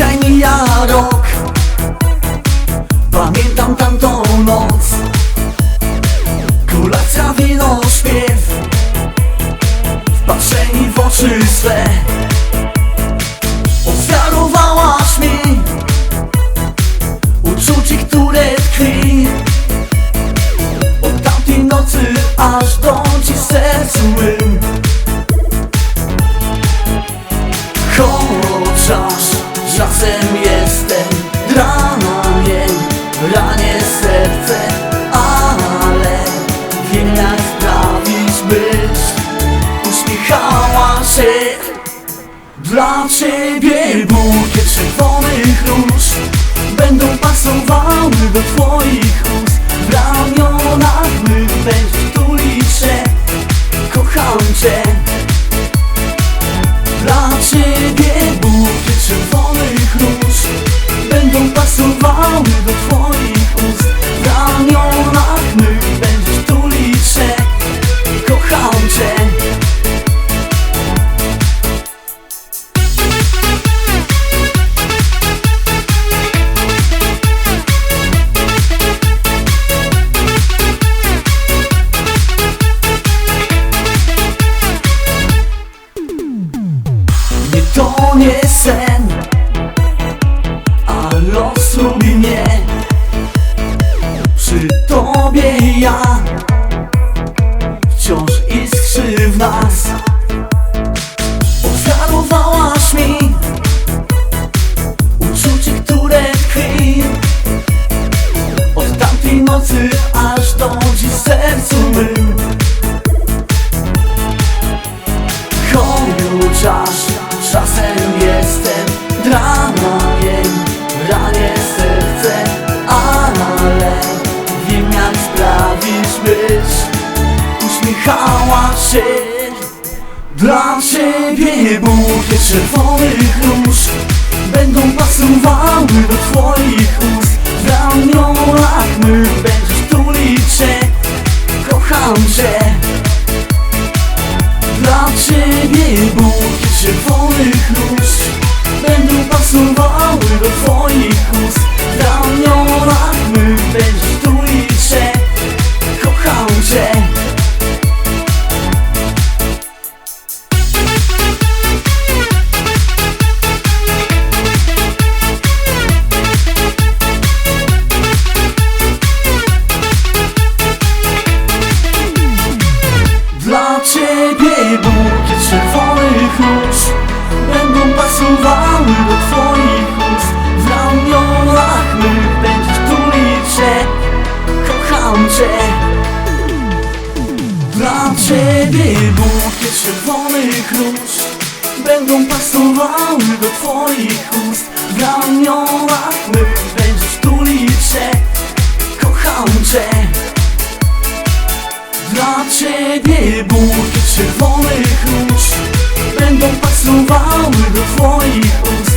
Dzisiaj mija rok. Pamiętam tamtą noc. Kulacja, wino, śpiew. Wpatrzeni w oczy swe. Ofiarowałaś mi Uczucie, które tkwi. Od tamtej nocy aż do w sercu byś Uśmiechała się. Dla ciebie bukiet czerwonych róż. Będą pasowały do twoich ust. W ramionach mych będziesz tulić się. Kocham cię. Dla ciebie bukiet czerwonych róż. Będą pasowały do twoich to nie sen A los lubi mnie. Przy tobie ja byś Uśmiechała się. Dla ciebie bukiet czerwonych róż. Będą pasowały do twoich czerwonych róż Będą pasowały do twoich ust. W ramionach mych będziesz tulić się Kocham cię. Dla ciebie bukiet czerwonych róż Będą pasowały do twoich ust. W ramionach mych będziesz tulić się Kocham cię. Dla ciebie bukiet czerwonych before you.